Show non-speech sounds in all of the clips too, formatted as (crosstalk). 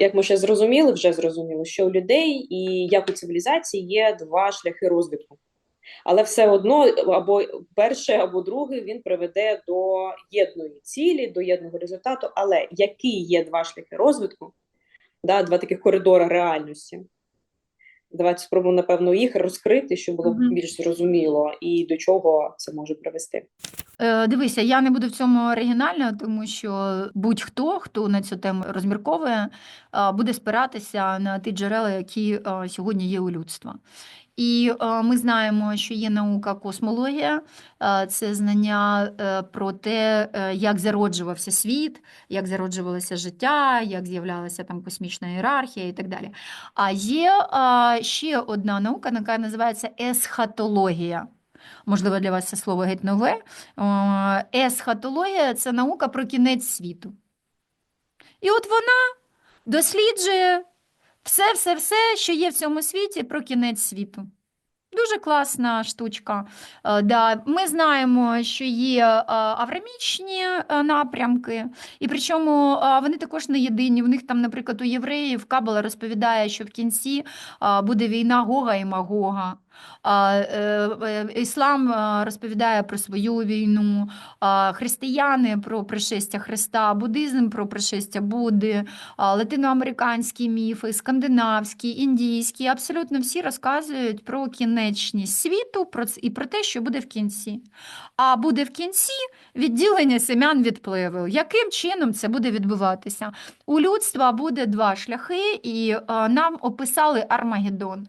Як ми ще зрозуміли, вже зрозуміли, що у людей і як у цивілізації є два шляхи розвитку. Але все одно або перший, або другий він приведе до єдної цілі, до єдного результату. Але які є два шляхи розвитку, да, два таких коридори реальності? Давайте спробуємо, напевно, їх розкрити, щоб було Мгм. більш зрозуміло і до чого це може привести. Е, Дивися, я не буду в цьому оригінальна, тому що будь-хто, хто на цю тему розмірковує, буде спиратися на ті джерела, які сьогодні є у людства. І е, ми знаємо, що є наука космологія, е, це знання е, про те, як зароджувався світ, як зароджувалося життя, як з'являлася там космічна ієрархія і так далі. А є ще одна наука, яка називається есхатологія. Можливо, для вас це слово геть нове. Есхатологія це наука про кінець світу. І от вона досліджує все, все, все, що є в цьому світі про кінець світу. Дуже класна штучка. Е, Да. Ми знаємо, що є е, аврамічні е, напрямки, і причому вони також не єдині. В них там, наприклад, у євреїв Кабала розповідає, що в кінці буде війна Гога і Магога. Е, е, Іслам е, розповідає про свою війну, християни про пришестя Христа, буддизм про пришестя Будди, латиноамериканські міфи, скандинавські, індійські. Абсолютно всі розказують про кінечність світу і про те, що буде в кінці. А буде в кінці відділення семян від пливу. Яким чином це буде відбуватися? У людства буде два шляхи, і е, нам описали Армагеддон.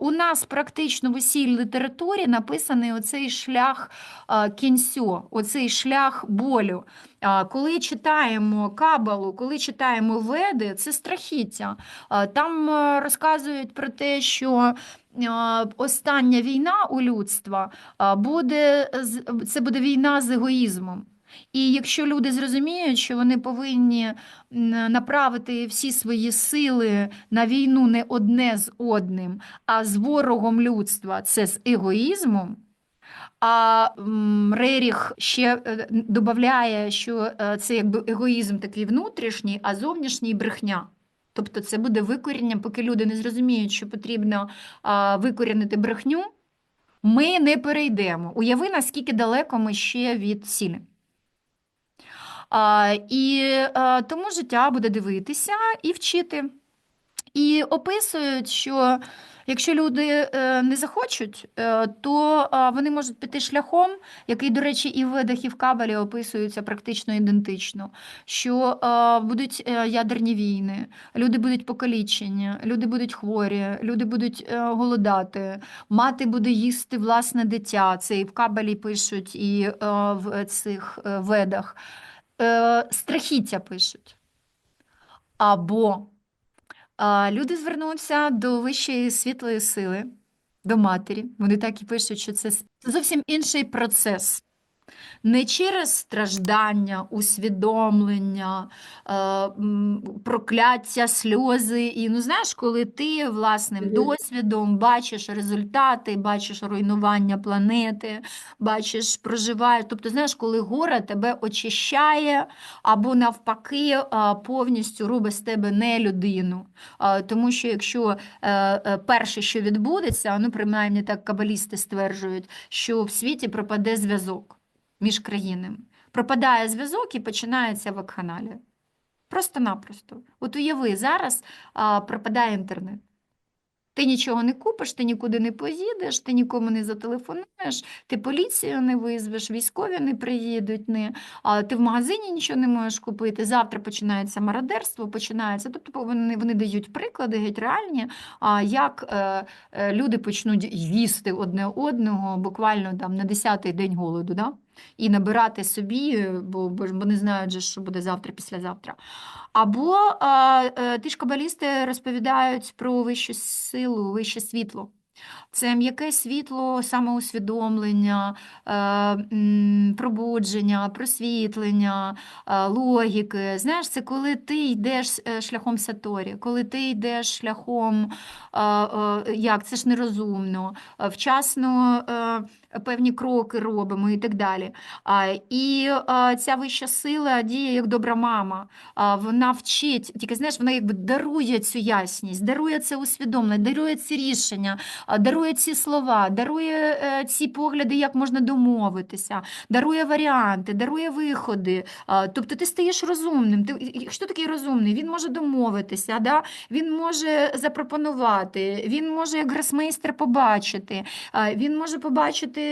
У нас практично в усій літературі написаний оцей шлях а, кінцю, оцей шлях болю. А, Коли читаємо Кабалу, коли читаємо Веди, це страхіття. Там е, розказують про те, що остання війна у людства буде, з- це буде війна з егоїзмом. І якщо люди зрозуміють, що вони повинні направити всі свої сили на війну не одне з одним, а з ворогом людства це з егоїзмом. А Реріх ще е, додає, що е, це якби егоїзм такий внутрішній, а зовнішній брехня. Тобто це буде викоріння, поки люди не зрозуміють, що потрібно а, викорінити брехню, ми не перейдемо. Уяви, наскільки далеко ми ще від ціни. А, і а, тому життя буде дивитися і вчити. І описують, що якщо люди е, не захочуть, е, то а, вони можуть піти шляхом, який, до речі, і в Ведах, і в Кабалі описується практично ідентично, що е, будуть е, ядерні війни, люди будуть покалічені, люди будуть хворі, люди будуть е, голодати, мати буде їсти власне дитя. Це і в Кабалі пишуть, і е, в цих е, Ведах. Е, Страхіття пишуть. Або а, Люди звернулися до вищої світлої сили, до матері. Вони так і пишуть, що це зовсім інший процес. Не через страждання, усвідомлення, е, прокляття, сльози. І ну знаєш, коли ти власним досвідом бачиш результати, бачиш руйнування планети, бачиш, проживаєш. Тобто, знаєш, коли горе тебе очищає, або навпаки, повністю робить з тебе не людину. Тому що якщо е, е, перше, що відбудеться, ну принаймні так кабалісти стверджують, що в світі пропаде зв'язок між країнами. Пропадає зв'язок і починається вакханалія. Просто-напросто. От уяви, зараз а, пропадає інтернет. Ти нічого не купиш, ти нікуди не поїдеш, ти нікому не зателефонуєш, ти поліцію не визвеш, військові не приїдуть, не, а ти в магазині нічого не можеш купити. Завтра починається мародерство, починається. Тобто вони, вони дають приклади геть реальні, а, як е, е, люди почнуть їсти одне одного буквально там на 10-й день голоду, да? І набирати собі, бо, бо вони знають, що буде завтра, післязавтра. Або а, е, ті ж кабалісти розповідають про вищу силу, вище світло. Це м'яке світло, самоусвідомлення, е, пробудження, просвітлення, е, логіки. Знаєш, це коли ти йдеш шляхом Саторі, коли ти йдеш шляхом, як це ж нерозумно, вчасно певні кроки робимо і так далі. І ця вища сила діє як добра мама. Вона вчить, тільки знаєш, вона якби дарує цю ясність, дарує це усвідомлення, дарує ці рішення, дарує ці слова, дарує е, ці погляди, як можна домовитися, дарує варіанти, дарує виходи. Тобто ти стаєш розумним. Ти, хто такий розумний? Він може домовитися, да? він може запропонувати, він може як гросмейстер побачити, він може побачити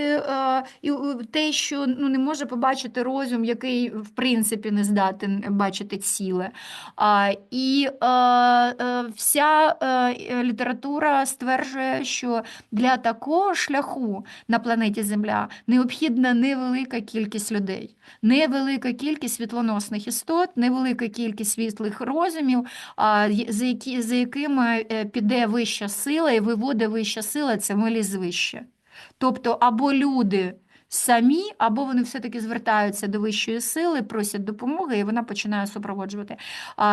і те, що ну, не може побачити розум, який в принципі не здатен бачити ціле. І е, е, вся е, література стверджує, що для такого шляху на планеті Земля необхідна невелика кількість людей, невелика кількість світлоносних істот, невелика кількість світлих розумів, за, якими е, піде вища сила і виводить вища сила це милі звище. Тобто або люди самі, або вони все-таки звертаються до вищої сили, просять допомоги, і вона починає супроводжувати.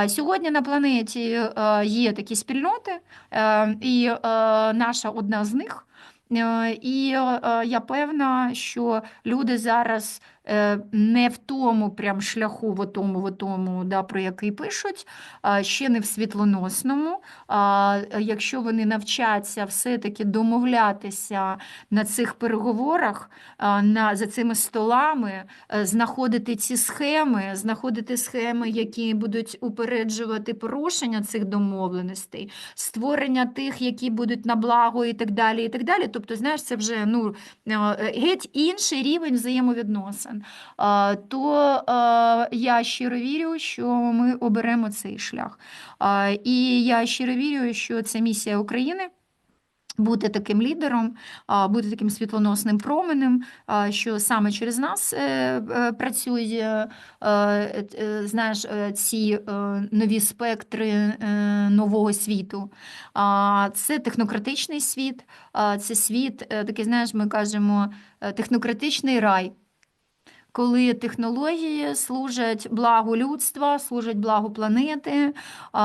Сьогодні на планеті е, є такі спільноти, е, і е, наша одна з них. І я певна, що люди зараз не в тому прям шляху, в тому, в тому, да, про який пишуть, ще не в світлоносному. Якщо вони навчаться все-таки домовлятися на цих переговорах, на, за цими столами, е, знаходити ці схеми, знаходити схеми, які будуть упереджувати порушення цих домовленостей, створення тих, які будуть на благо і так далі. і так далі. Тобто, знаєш, це вже ну, е, геть інший рівень взаємовідносин. А, То я щиро вірю, що ми оберемо цей шлях. І я щиро вірю, що це місія України. Бути таким лідером, бути таким світлоносним променем, що саме через нас е, е, працює, е, знаєш, ці нові спектри нового світу. Це технократичний світ, це світ, такий, знаєш, ми кажемо, технократичний рай. Коли технології служать благу людства, служать благу планети,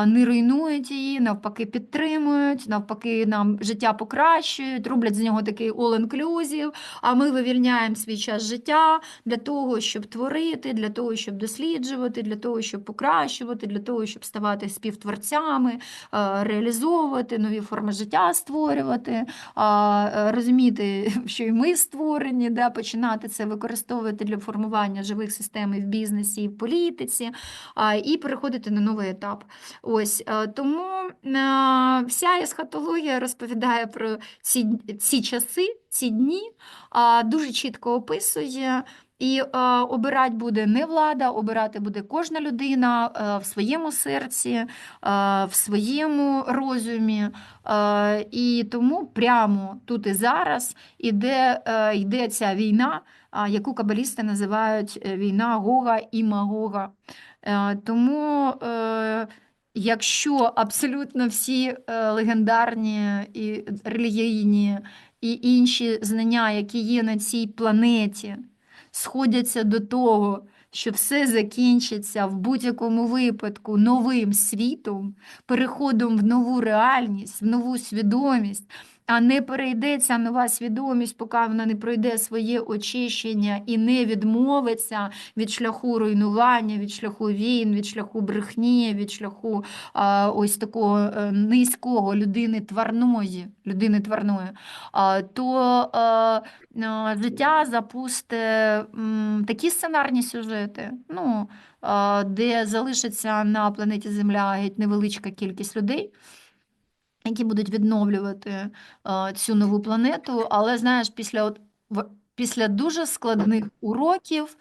не руйнують її, навпаки, підтримують, навпаки, нам життя покращують, роблять з нього такий all-inclusive, а ми вивільняємо свій час життя для того, щоб творити, для того, щоб досліджувати, для того, щоб покращувати, для того, щоб ставати співтворцями, реалізовувати нові форми життя, створювати, розуміти, що і ми створені, да, починати це використовувати для формування живих систем і в бізнесі, і в політиці, і переходити на новий етап. Ось е, тому е, вся есхатологія розповідає про ці, ці часи, ці дні, дуже чітко описує. І е, обирати буде не влада, обирати буде кожна людина е, в своєму серці, е, в своєму розумі. Е, і тому прямо тут і зараз іде, е, йде ця війна, а, яку кабалісти називають е, війна Гога і Магога. Е, Тому, е, якщо абсолютно всі е, легендарні і релігійні і інші знання, які є на цій планеті, сходяться до того, що все закінчиться в будь-якому випадку новим світом, переходом в нову реальність, в нову свідомість, а не перейде ця нова свідомість, поки вона не пройде своє очищення і не відмовиться від шляху руйнування, від шляху війн, від шляху брехні, від шляху а, ось такого е, низького людини тварної, людини тварної, а, то а, а, життя запусте м, такі сценарні сюжети, ну, де залишиться на планеті Земля геть невеличка кількість людей які будуть відновлювати е, цю нову планету. Але знаєш, після от після дуже складних уроків,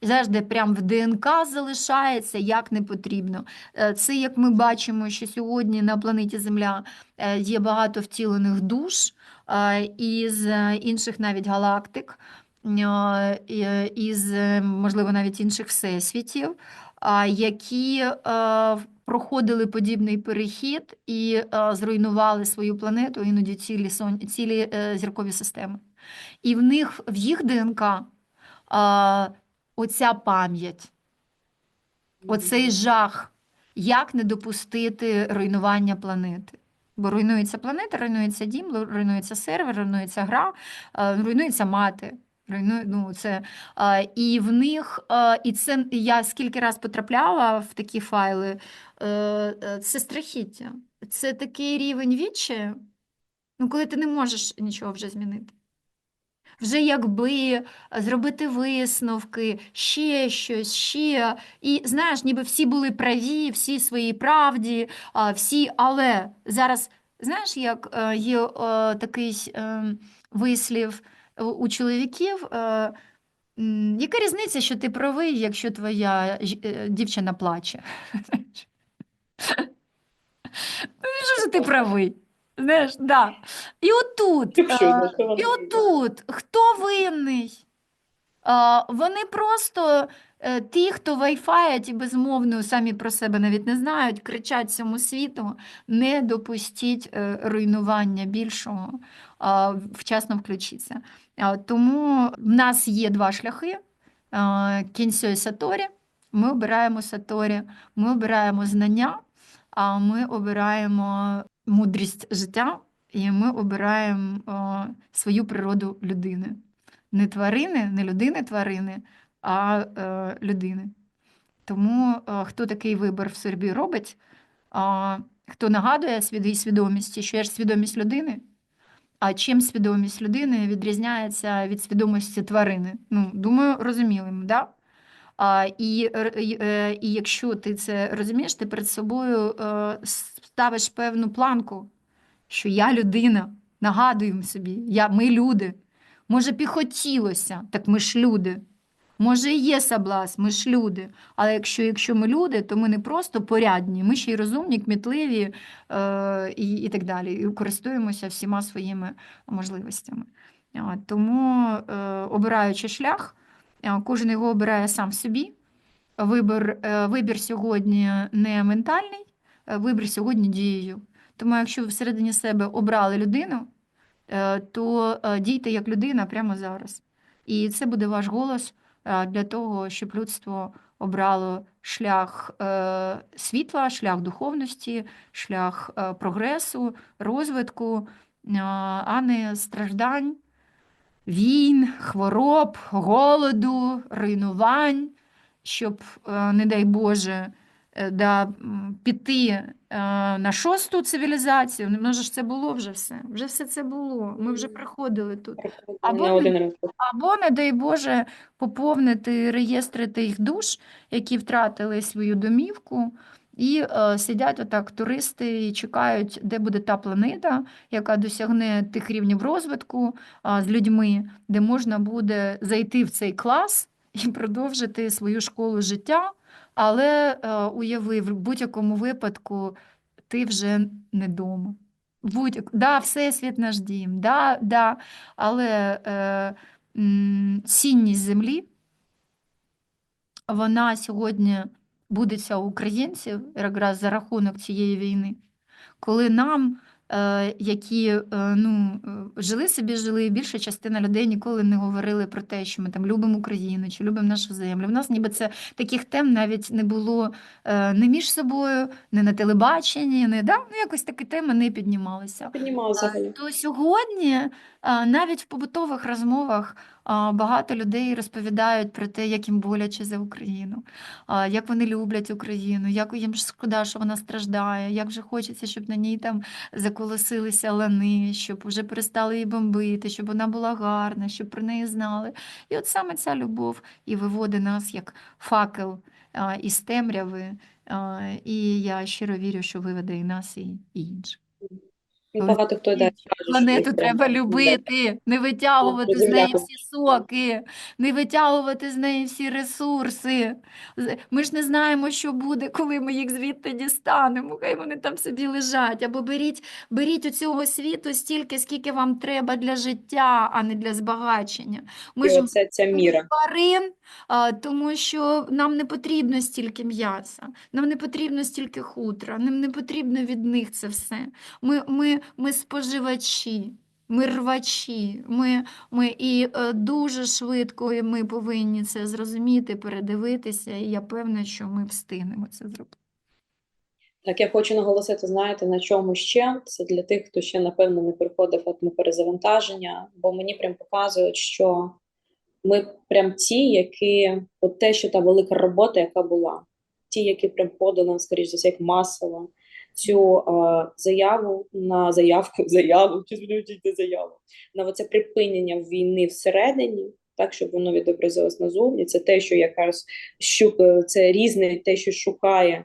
і де прям в ДНК залишається як не потрібно. Е, Це як ми бачимо, що сьогодні на планеті Земля е, є багато втілених душ із інших навіть галактик, із, можливо, навіть інших всесвітів, які е, проходили подібний перехід і е, зруйнували свою планету, іноді цілі, сон... цілі е, зіркові системи. І в них, в їх ДНК оця пам'ять, оцей жах, як не допустити руйнування планети. Бо руйнується планета, руйнується дім, руйнується сервер, руйнується гра, руйнується мати. Руйнує, ну, це, е, і в них, е, і це я скільки раз потрапляла в такі файли, е, е, це страхіття. Це такий рівень відчаю, ну, коли ти не можеш нічого вже змінити. Вже якби зробити висновки, ще щось, ще. І знаєш, ніби всі були праві, всі своїй правді, а, всі, але зараз, знаєш, як е, є е, такий е, вислів у- чоловіків. е, Яка різниця, що ти правий, якщо твоя е, дівчина плаче? Ну, що ж ти правий? Знаєш, да. І отут, е, і отут, хто винний? Вони просто ті, хто вайфаять і безмовно самі про себе навіть не знають, кричать всьому світу, не допустіть руйнування більшого, вчасно включіться. Тому в нас є два шляхи: а, і саторі. Ми обираємо саторі, ми обираємо знання, а ми обираємо мудрість життя, і ми обираємо свою природу людини. Не тварини, не людини тварини, а е, людини. Тому е, хто такий вибір в собі робить, хто нагадує свідомості, що є ж свідомість людини, а чим свідомість людини відрізняється від свідомості тварини? Ну, думаю, розумілим, да? А, і, і, е, і якщо ти це розумієш, ти перед собою е, ставиш певну планку, що я людина, нагадуємо собі, я, ми люди. Може, б і хотілося, так ми ж люди. Може, і є соблазн, ми ж люди. Але якщо, якщо ми люди, то ми не просто порядні, ми ще й розумні, кмітливі е, і, і так далі. І користуємося всіма своїми можливостями. Тому, е, обираючи шлях, е, кожен його обирає сам собі. Вибір, е, вибір сьогодні не ментальний, е, вибір сьогодні дією. Тому, якщо ви всередині себе обрали людину, е, то дійте як людина прямо зараз. І це буде ваш голос для того, щоб людство обрало шлях е, світла, шлях духовності, шлях е, прогресу, розвитку, е, а не страждань, війн, хвороб, голоду, руйнувань, щоб, е, не дай Боже, е, да, піти е, на шосту цивілізацію. Ну, ж це було вже все. Вже все це було. Ми вже приходили тут. Або не не-. Або, не дай Боже, поповнити реєстри тих душ, які втратили свою домівку, і е, сидять отак туристи і чекають, де буде та планета, яка досягне тих рівнів розвитку а, з людьми, де можна буде зайти в цей клас і продовжити свою школу життя. Але е, уяви, в будь-якому випадку ти вже не вдома. Будь, да, всесвіт наш дім, да, да, але е, м, цінність землі, вона сьогодні будеться у українців якраз за рахунок цієї війни, коли нам, які е, ну, е, жили собі, жили, і більша частина людей ніколи не говорили про те, що ми там любимо Україну чи любимо нашу землю. В нас ніби це таких тем навіть не було е, не між собою, не на телебаченні, не да? ну, якось такі теми не піднімалися. Піднімалися. То сьогодні навіть в побутових розмовах багато людей розповідають про те, як їм боляче за Україну, як вони люблять Україну, як їм шкода, що вона страждає, як же хочеться, щоб на ній там заколосилися лани, щоб вже перестали її бомбити, щоб вона була гарна, щоб про неї знали. І от саме ця любов і виводить нас як факел із темряви. І я щиро вірю, що виведе і нас, і, інших. Ну, Багато хто що Планету треба любити, не витягувати з неї всі соки, не витягувати з неї всі ресурси. Ми ж не знаємо, що буде, коли ми їх звідти дістанемо. Хай вони там собі лежать. Або беріть, беріть у цього світу стільки, скільки вам треба для життя, а не для збагачення. Ми І ж оце ця міра. тварин, тому що нам не потрібно стільки м'яса, нам не потрібно стільки хутра, нам не потрібно від них це все. Ми, ми, ми споживачі, ми рвачі, ми, ми і е, дуже швидко і ми повинні це зрозуміти, передивитися, і я певна, що ми встигнемо це зробити. Так, я хочу наголосити, знаєте, на чому ще? Це для тих, хто ще, напевно, не приходив от перезавантаження, бо мені прям показують, що ми прям ті, які, от те, що та велика робота, яка була, ті, які прям подали, скоріш за все, як масово, цю заяву на заявку, (laughs) заяву, чи звідти заяву, на оце припинення війни всередині, так, щоб воно відобразилось назовні. Це те, що якраз це різне, те, що шукає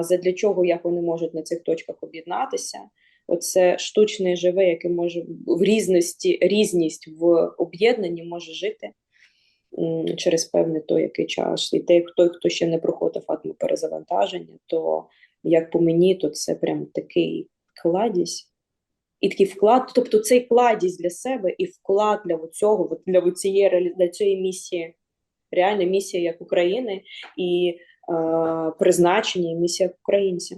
задля чого, як вони можуть на цих точках об'єднатися. Оце штучне живе, яке може в різності, різність в об'єднанні може жити через певний той який час. І той, хто, хто ще не проходив атому перезавантаження, то як по мені, то це прям такий кладість. І такий вклад, тобто цей кладість для себе і вклад для цього, для цієї для цієї місії, реальна місія як України і е, призначення і місія як українця.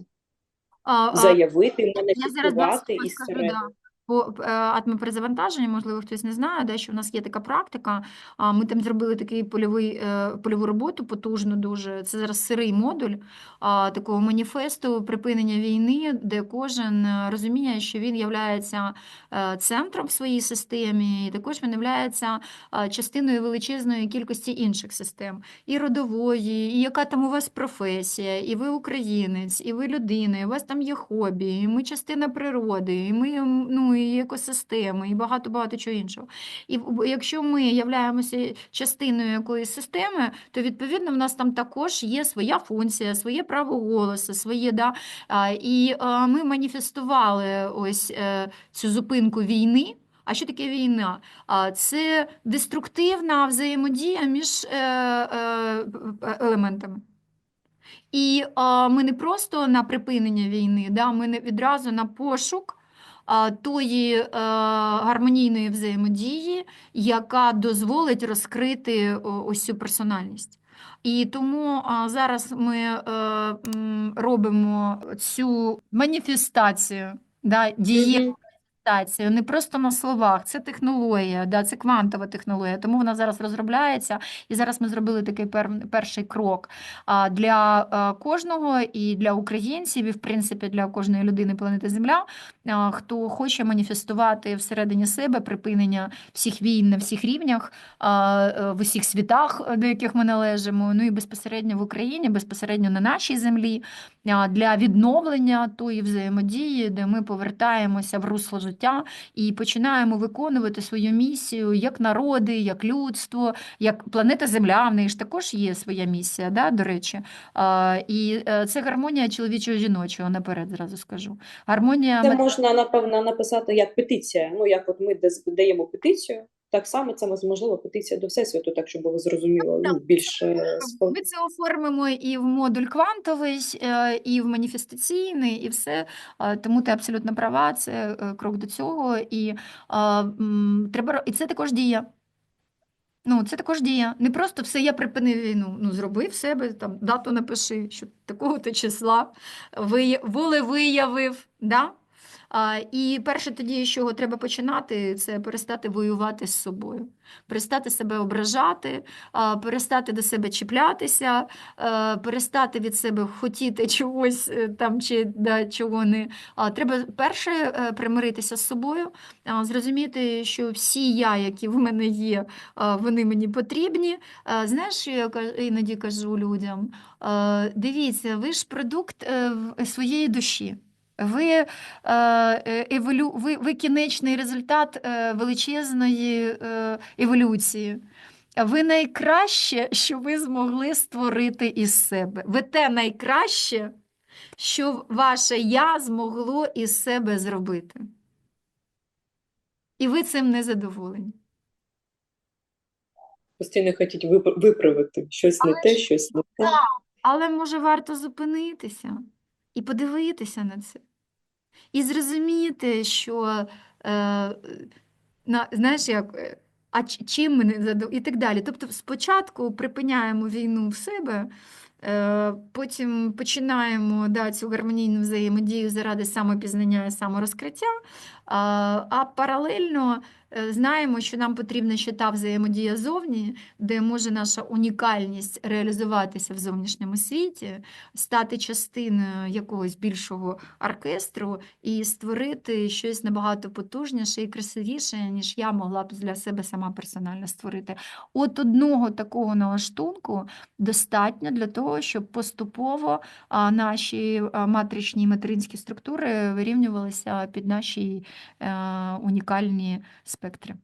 А, а, Заявити, слова і скажу, да. По е, атмоперезавантаженню, можливо, хтось не знає, да, що в нас є така практика. А, Ми там зробили такий польовий, е, польову роботу потужну дуже. Це зараз сирий модуль такого маніфесту припинення війни, де кожен е, розуміє, що він є центром в своїй системі, і також він є частиною величезної кількості інших систем і родової, і яка там у вас професія, і ви українець, і ви людина, і у вас там є хобі, і ми частина природи, і ми ну, і екосистеми, і багато-багато чого іншого. І якщо ми являємося частиною якоїсь системи, то відповідно в нас там також є своя функція, своє право голосу, своє, да, і ми маніфестували ось е, цю зупинку війни. А що таке війна? Це деструктивна взаємодія між е, е, елементами. І ми не просто на припинення війни, да, ми не відразу на пошук тої е, гармонійної взаємодії, яка дозволить розкрити ось цю персональність. І тому зараз ми е, робимо цю маніфестацію, да, дієву Мгм. Не просто на словах, це технологія, да, це квантова технологія, тому вона зараз розробляється. І зараз ми зробили такий пер, перший крок а, для а, кожного і для українців, і в принципі для кожної людини планети Земля, хто хоче маніфестувати всередині себе припинення всіх війн на всіх рівнях, е, в усіх світах, до яких ми належимо, ну і безпосередньо в Україні, безпосередньо на нашій землі, для відновлення тої взаємодії, де ми повертаємося в русло життя і починаємо виконувати свою місію як народи, як людство, як планета Земля. В неї ж також є своя місія, да, до речі. І е, це гармонія чоловічого жіночого, наперед зразу скажу. Гармонія Це можна напевно написати як петиція. Ну як от ми даємо петицію, так само це можливо петиція до всесвіту, так щоб було зрозуміло ну, більш е, Ми це оформимо і в модуль квантовий, е, і в маніфестаційний, і все. Тому ти абсолютно права, це е, крок до цього. І, треба, і це також дія. Ну, це також дія. Не просто все, я припинив війну. Ну, зроби в себе, там, дату напиши, що такого-то числа ви, волевиявив. Да? І перше тоді, з чого треба починати, це перестати воювати з собою, перестати себе ображати, перестати до себе чіплятися, е, перестати від себе хотіти чогось е, там чи да, чого не. Треба перше е, примиритися з собою, зрозуміти, що всі я, які в мене є, вони мені потрібні. Знаєш, я іноді кажу людям? Дивіться, ви ж продукт своєї душі. Ви, е, е, еволю... ви, ви кінечний результат е, величезної еволюції. Ви найкраще, що ви змогли створити із себе. Ви те найкраще, що ваше я змогло із себе зробити. І ви цим не задоволені. постійно хочуть вип- виправити щось не Але те, щось не те. Але може варто зупинитися і подивитися на це, і зрозуміти, що е, на, знаєш, як, е, а чим ми не задов... і так далі. Тобто, спочатку припиняємо війну в себе, е, потім починаємо да, цю гармонійну взаємодію заради самопізнання і саморозкриття, А, паралельно е, знаємо, що нам потрібна ще та взаємодія зовні, де може наша унікальність реалізуватися в зовнішньому світі, стати частиною якогось більшого оркестру і створити щось набагато потужніше і красивіше, ніж я могла б для себе сама персонально створити. От одного такого налаштунку достатньо для того, щоб поступово наші матричні і материнські структури вирівнювалися під наші унікальні спектри.